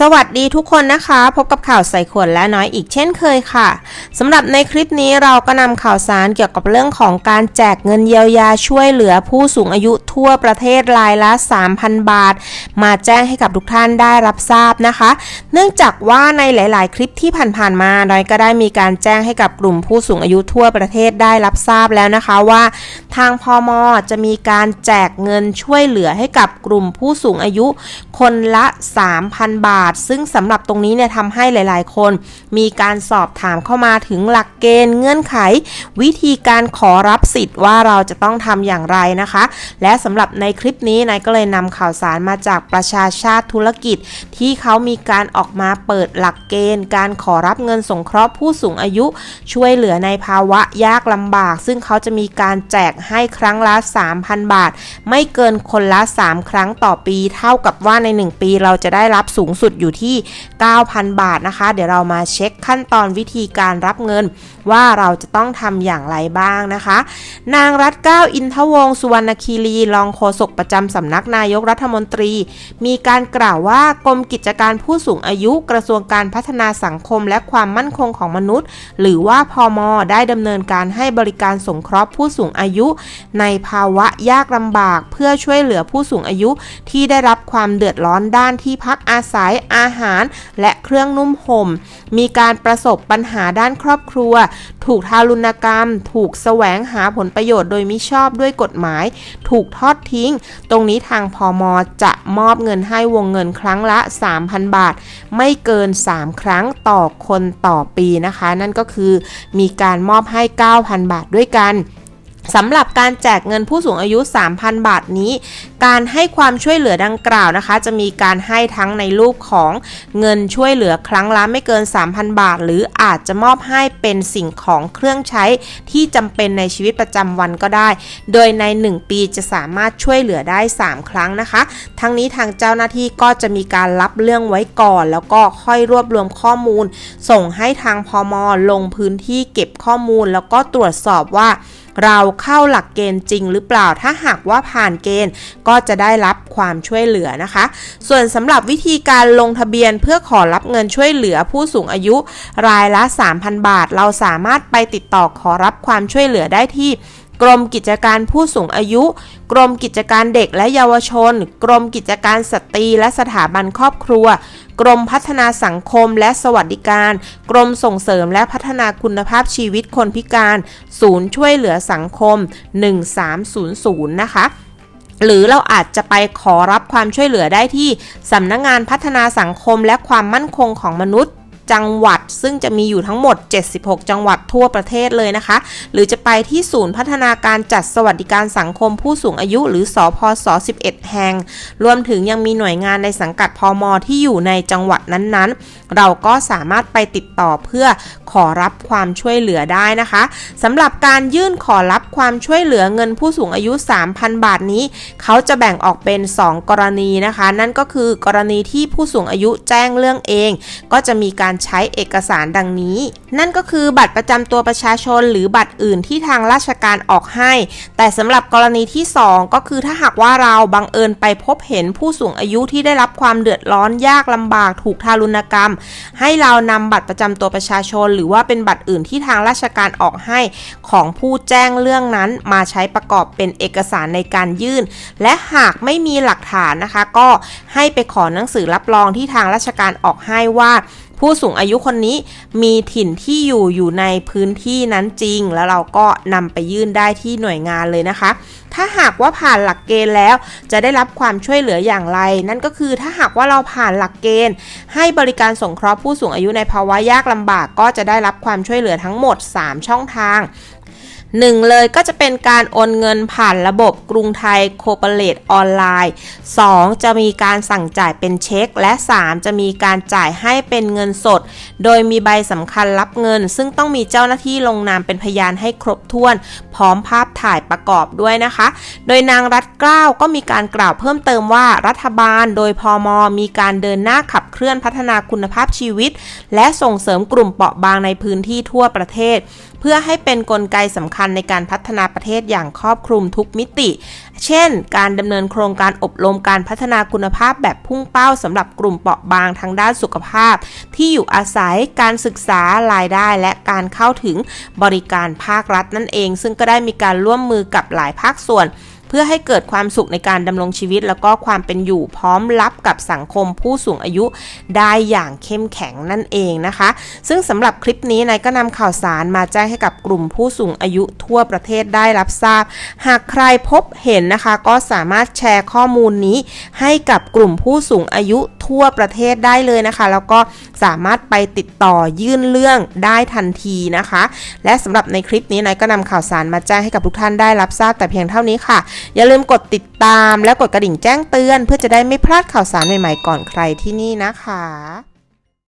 สวัสดีทุกคนนะคะ พบกับข่าวใส่ขวดและน้อยอีกเช่นเคยค่ะสำหรับในคลิปนี้เราก็นำข่าวสารเกี่ยวกับเรื่องของการแจกเงินเยียวยาช่วยเหลือผู้สูงอายุทั่วประเทศรายละ 3,000 บาท มาแจ้งให้กับทุกท่านได้รับทราบนะคะ เนื่องจากว่าในหลาย ๆ คลิปที่ผ่านๆมาน้อยก็ได้มีการแจ้งให้กับกลุ่มผู้สูงอายุทั่วประเทศได้รับทราบแล้วนะคะว่า ทางพมจะมีการแจกเงินช่วยเหลือให้กับกลุ่มผู้สูงอายุ คนละ 3,000 บาทซึ่งสำหรับตรงนี้เนี่ยทำให้หลาย ๆ คน มีการสอบถามเข้ามาถึงหลักเกณฑ์เงื่อนไข วิธีการขอรับสิทธิ์ว่าเราจะต้องทำอย่างไรนะคะ และสำหรับในคลิปนี้นายก็เลยนำข่าวสารมาจากประชาชาติธุรกิจ ที่เขามีการออกมาเปิดหลักเกณฑ์ การขอรับเงินสงเคราะห์ผู้สูงอายุ ช่วยเหลือในภาวะยากลำบาก ซึ่งเขาจะมีการแจกให้ครั้งละ 3,000 บาท ไม่เกินคนละ 3 ครั้งต่อปี เท่ากับว่าใน 1 ปีเราจะได้รับสูงสุดอยู่ที่ 9,000 บาทนะคะ เดี๋ยวเรามาเช็คขั้นตอนวิธีการรับเงิน ว่าเราจะต้องทำอย่างไรบ้างนะคะ นางรัตเก้าอินทวงสุวรรณคีรีรองโฆษกประจำสำนักนายกรัฐมนตรี มีการกล่าวว่ากรมกิจการผู้สูงอายุกระทรวงการพัฒนาสังคมและความมั่นคงของมนุษย์ หรือว่าพอมได้ดำเนินการให้บริการสงเคราะห์ผู้สูงอายุ ในภาวะยากลำบากเพื่อช่วยเหลือผู้สูงอายุที่ได้รับความเดือดร้อนด้านที่พักอาศัยอาหาร และเครื่องนุ่มห่ม มีการประสบปัญหาด้านครอบครัว ถูกทารุณกรรม ถูกแสวงหาผลประโยชน์โดยมิชอบด้วยกฎหมาย ถูกทอดทิ้ง ตรงนี้ทางพอมจะมอบเงินให้วงเงินครั้งละ 3,000 บาท ไม่เกิน 3 ครั้งต่อคนต่อปีนะคะ นั่นก็คือมีการมอบให้ 9,000 บาทด้วยกัน สำหรับการแจกเงินผู้สูงอายุ 3,000 บาทนี้ การให้ความช่วยเหลือดังกล่าวนะคะ จะมีการให้ทั้งในรูปของเงินช่วยเหลือครั้งละไม่เกิน 3,000 บาท หรืออาจจะมอบให้เป็นสิ่งของเครื่องใช้ที่จำเป็นในชีวิตประจำวันก็ได้ โดยใน 1 ปีจะสามารถช่วยเหลือได้ 3 ครั้งนะคะ ทั้งนี้ทางเจ้าหน้าที่ก็จะมีการรับเรื่องไว้ก่อน แล้วก็ค่อยรวบรวมข้อมูล ส่งให้ทางพอมลงพื้นที่เก็บข้อมูล แล้วก็ตรวจสอบว่า เราเข้าหลักเกณฑ์จริงหรือเปล่า ถ้าหากว่าผ่านเกณฑ์ก็จะได้รับความช่วยเหลือนะคะ ส่วนสำหรับวิธีการลงทะเบียนเพื่อขอรับเงินช่วยเหลือผู้สูงอายุรายละ 3,000 บาท เราสามารถไปติดต่อขอรับความช่วยเหลือได้ที่ กรมกิจการผู้สูงอายุ กรมกิจการเด็กและเยาวชน กรมกิจการสตรีและสถาบันครอบครัว กรมพัฒนาสังคมและสวัสดิการ กรมส่งเสริมและพัฒนาคุณภาพชีวิตคนพิการ ศูนย์ช่วยเหลือสังคม 1300 นะคะหรือเราอาจจะไปขอรับความช่วยเหลือได้ที่สำนักงงานพัฒนาสังคมและความมั่นคงของมนุษย์ จังหวัด ซึ่งจะมีอยู่ทั้งหมด 76 จังหวัดทั่วประเทศเลยนะคะ หรือจะไปที่ศูนย์พัฒนาการจัดสวัสดิการสังคมผู้สูงอายุ หรือสอพส11 แห่ง รวมถึงยังมีหน่วยงานในสังกัดพอมที่อยู่ในจังหวัดนั้นๆ เราก็สามารถไปติดต่อเพื่อขอรับความช่วยเหลือได้นะคะสำหรับการยื่นขอรับความช่วยเหลือเงินผู้สูงอายุ 3,000 บาทนี้ เขาจะแบ่งออกเป็น 2 กรณีนะคะ นั่นก็คือกรณีที่ผู้สูงอายุแจ้งเรื่องเอง ก็จะมีการใช้เอกสารดังนี้ นั่นก็คือบัตรประจำตัวประชาชนหรือบัตรอื่นที่ทางราชการออกให้ แต่สำหรับกรณีที่ 2 ก็คือถ้าหากว่าเราบังเอิญไปพบเห็นผู้สูงอายุที่ได้รับความเดือดร้อนยากลำบากถูกทารุณกรรม ให้เรานำบัตรประจำตัวประชาชน หรือว่าเป็นบัตรอื่นที่ทางราชการออกให้ของผู้แจ้งเรื่องนั้นมาใช้ประกอบเป็นเอกสารในการยื่น และหากไม่มีหลักฐานนะคะ ก็ให้ไปขอหนังสือรับรองที่ทางราชการออกให้ว่า ผู้สูงอายุคนนี้มีถิ่นที่อยู่อยู่ในพื้นที่นั้นจริง แล้วเราก็นำไปยื่นได้ที่หน่วยงานเลยนะคะ ถ้าหากว่าผ่านหลักเกณฑ์แล้วจะได้รับความช่วยเหลืออย่างไร นั่นก็คือถ้าหากว่าเราผ่านหลักเกณฑ์ ให้บริการสงเคราะห์ผู้สูงอายุในภาวะยากลำบาก ก็จะได้รับความช่วยเหลือทั้งหมด 3 ช่องทาง หนึ่งเลยก็จะเป็นการโอนเงินผ่านระบบกรุงไทยโคเปเลตออนไลน์ 2. จะมีการสั่งจ่ายเป็นเช็ค และ 3. จะมีการจ่ายให้เป็นเงินสด โดยมีใบสำคัญรับเงิน ซึ่งต้องมีเจ้าหน้าที่ลงนามเป็นพยานให้ครบถ้วน พร้อมภาพถ่ายประกอบด้วยนะคะ โดยนางรัฐเกล้าก็มีการกล่าวเพิ่มเติมว่ารัฐบาลโดยพอมมีการเดินหน้าขับเคลื่อนพัฒนาคุณภาพชีวิต และส่งเสริมกลุ่มเปราะบางในพื้นที่ทั่วประเทศ เพื่อให้เป็นนกลไกสำคัญญในการพัฒนาประเทศอย่างครอบคลุมทุกมิติ เช่น การดำเนินโครงการอบรมการพัฒนาคุณภาพแบบพุ่งเป้าสำหรับกลุ่มเปราะบางทางด้านสุขภาพ ที่อยู่อาศัยการศึกษารายได้และการเข้าถึงบริการภาครัฐนั่นเอง ซึ่งก็ได้มีการร่วมมือกับหลายภาคส่วน พื่อให้เกิดความสุขในการดำรงชีวิต แล้วก็ความเป็นอยู่พร้อมรับกับสังคมผู้สูงอายุได้อย่างเข้มแข็งนั่นเองนะคะ ซึ่งสำหรับคลิปนี้นายก็นำข่าวสารมาแจ้งให้กับกลุ่มผู้สูงอายุทั่วประเทศได้รับทราบ หากใครพบเห็นนะคะก็สามารถแชร์ข้อมูลนี้ ให้กับกลุ่มผู้สูงอายุทั่วประเทศได้เลยนะคะ แล้วก็สามารถไปติดต่อยื่นเรื่องได้ทันทีนะคะ และสำหรับในคลิปนี้นายก็นำข่าวสารมาแจ้งให้กับทุกท่านได้รับทราบแต่เพียงเท่านี้ค่ะอย่าลืมกดติดตามและกดกระดิ่งแจ้งเตือน เพื่อจะได้ไม่พลาดข่าวสารใหม่ๆก่อนใครที่นี่นะคะ